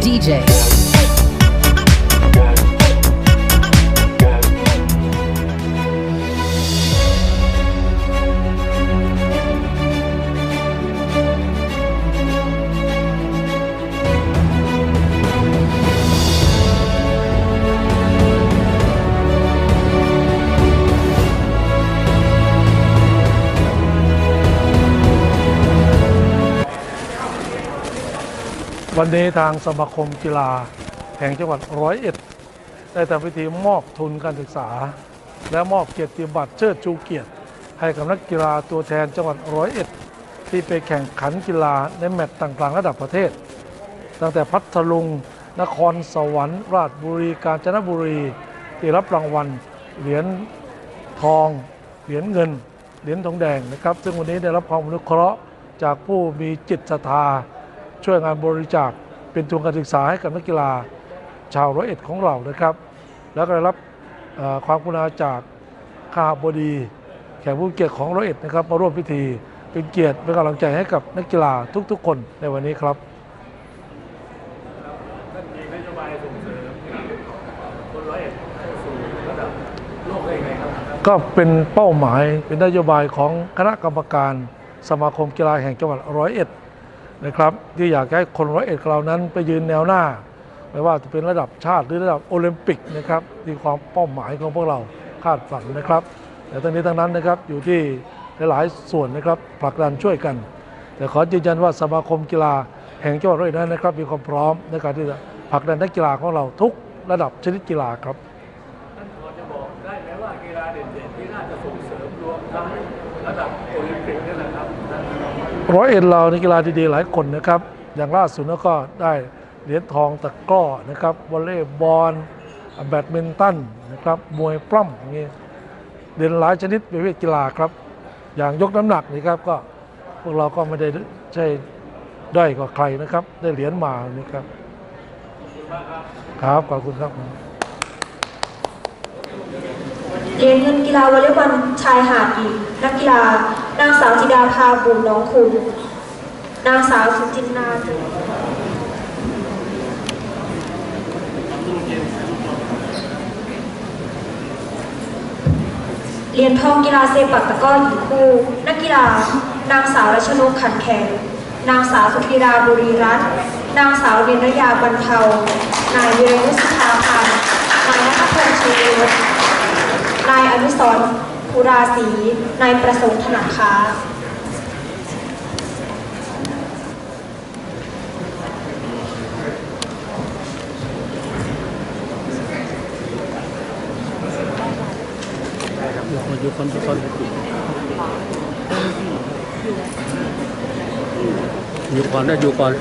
DJ. วันนี้ทางสมาคมกีฬาแห่งจังหวัดร้อยเอ็ดได้ทำพิธีมอบทุนการศึกษา และมอบเกียรติบัตรเชิดชูเกียรติ ให้กับนักกีฬาตัวแทนจังหวัดร้อยเอ็ดที่ไปแข่งขันกีฬาในแมตช์ต่างๆ ระดับประเทศ ตั้งแต่พัทลุง นครสวรรค์ ราชบุรี กาญจนบุรี ที่รับรางวัลเหรียญทอง เหรียญเงิน เหรียญทองแดงนะครับ ซึ่งวันนี้ได้รับความอนุเคราะห์จากผู้มีจิตศรัทธา ช่วยงานบริจาคเป็นทุนการศึกษาให้กับนักกีฬาชาวร้อยเอ็ดของเรานะครับ แล้วก็ได้รับความกรุณาจากข้าบดีแขกผู้เกียรติของร้อยเอ็ดนะครับมาร่วมพิธีเป็นเกียรติเป็นกำลังใจให้กับนักกีฬาทุกๆ คนในวันนี้ครับก็เป็นเป้าหมายเป็นนโยบายของคณะกรรมการสมาคมกีฬาแห่งจังหวัดร้อยเอ็ด นะครับ ที่อยากให้คนร้อยเอ็ดของเรานั้นไปยืนแนวหน้า ไม่ว่าจะเป็นระดับชาติหรือระดับโอลิมปิกนะครับที่ความเป้าหมายของพวกเราคาดฝันนะครับ แต่ทั้งนี้ทั้งนั้นนะครับอยู่ที่หลายๆส่วนนะครับผลักดันช่วยกัน แต่ขอยืนยันว่าสมาคมกีฬาแห่งจังหวัดร้อยเอ็ดนั้นนะครับ มีความพร้อมในการที่จะผลักดันนักกีฬาของเราทุกระดับชนิดกีฬาครับท่านพอจะบอกได้ไหมว่ากีฬาเด่นๆที่น่าจะส่งเสริมรวมทั้ง ระดับโอลิมปิกนี่แหละครับท่านร้อยเอ็ดเราในกีฬาดีๆหลายคนนะครับ อย่างล่าสุดก็ได้เหรียญทองตะกร้อนะครับวอลเลย์บอลแบดมินตันนะครับมวยปล้ำอย่างเงี้ยเด่นหลายชนิดประเภทกีฬาครับ อย่างยกน้ำหนักนี่ครับก็พวกเราก็ไม่ได้ใช่ด้อยกว่าใครนะครับ ได้เหรียญมานี่ครับ ครับขอบคุณครับ เหรียญเงินกีฬาวอลเลย์บอลชายหาดหญิงนักกีฬา นางสาวธิดาภาบุญน้องคุณ นางสาวสุจินนาจเหรียญทองกีฬาเซปักตะก้อหญิงคู่ นักกีฬา นางสาวรัชนกขันแข็งนางสาวสุธีราบุรีรัตน์นางสาวเรนรยาบรรเทานายวิรยุทธสถาพันธ์นายนัทพงษ์ชีวิต นายอนุสรภูราศี นายประสงค์ถนัดค้าอยู่คนทุกคนอยู่ก่อนได้อยู่ก่อน